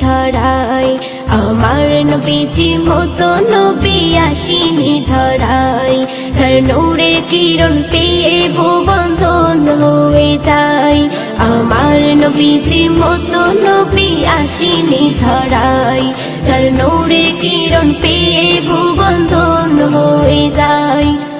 ধরায়। আমার নবীজির মতো নবী আসিনি ধরায়। তার কিরণ পেয়ে ভুবন হয়ে যায়। আমার নবীজির মতো নবী আসিনি ধরায়। তার কিরণ পেয়ে ভুবন ধন হয়ে যায়।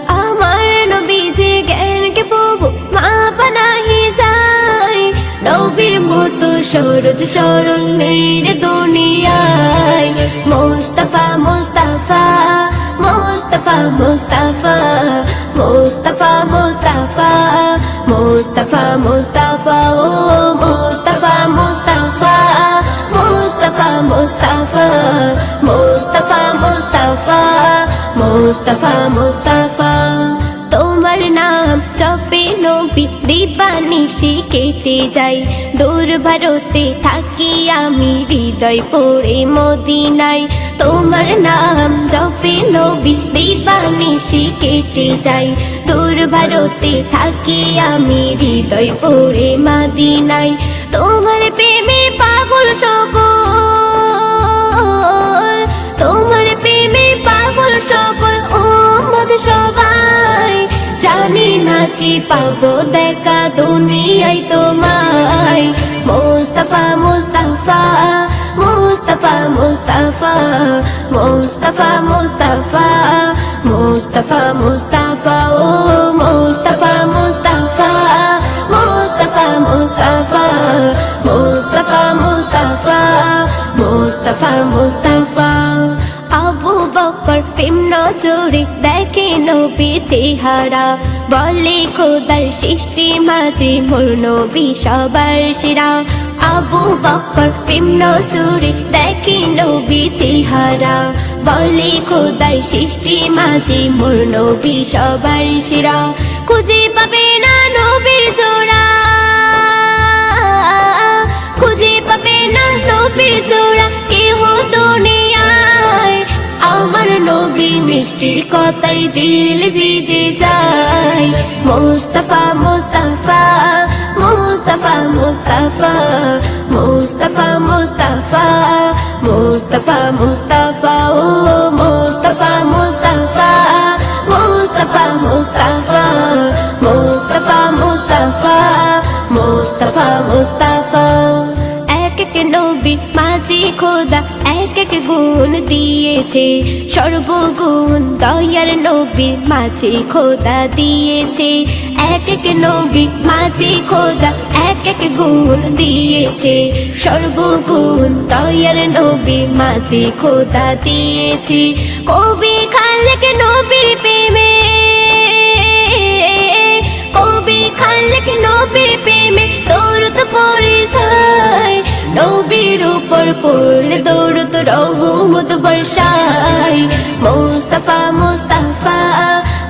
সরজ সরল মেরে দুনিয়ায় মোস্তফা মোস্তফা মোস্তফা মোস্তফা মোস্তফা মোস্তফা মোস্তফা মোস্তফা ও মোস্তফা মোস্তফা মোস্তফা মোস্তফা মোস্তফা মোস্তফা মোস্তফা মোস্তফা নাম চপে নবী দিবানিশি কেটে যাই দূর ভারতে থাকি আমি হৃদয় পড়ে মদিনাই তোমার নাম জপে নবী দিবানিশি কেটে যাই দূর ভারতে থাকি আমি হৃদয় পড়ে মদিনাই তোমার প্রেমে পাগল সকল কি পাবো দেখা দুনিয়ায় তোমায় মোস্তফা মোস্তফা মোস্তফা মোস্তফা মোস্তফা মোস্তফা মোস্তফা মোস্তফা ও মোস্তফা মোস্তফা মোস্তফা মোস্তফা মোস্তফা মোস্তফা মোস্তফা মোস্তফা আবু বকর প্রেম নজরে দেখে নবী চেহারা বলে খোদার সৃষ্টি মাঝে মোর নবী সবার সেরা। আবু বকর প্রেম নজরে দেখে নবী চেহারা। বলে খোদার সৃষ্টি মাঝে মোর নবী সবার সেরা। খুঁজে মিষ্টি কথাই দিল ভিজে যায় মোস্তফা মোস্তফা মোস্তফা মোস্তফা মোস্তফা মোস্তফা মোস্তফা মোস্তফা ও মোস্তফা মোস্তফা মোস্তফা মোস্তফা মোস্তফা মোস্তফা মোস্তফা মোস্তফা এক এক নবী মাঝে খোদা এক এক গুণ দিয়েছে, সর্বগুণ দয়ার নবীর মাঝে খোদা দিয়েছে। এক এক নবী মাঝে খোদা এক এক গুণ দিয়েছে, সর্বগুণ দয়ার নবীর মাঝে খোদা দিয়েছে। কবি খালেক নবীর প্রেমে রহমত বর্ষায় মোস্তফা মোস্তফা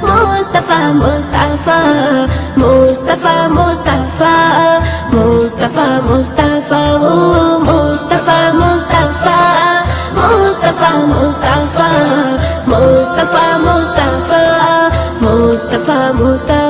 মোস্তফা মোস্তফা মোস্তফা মোস্তফা মোস্তফা মোস্তফা ও মোস্তফা মোস্তফা মোস্তফা মোস্তফা মোস্তফা মোস্তফা মোস্তফা মোস্তফা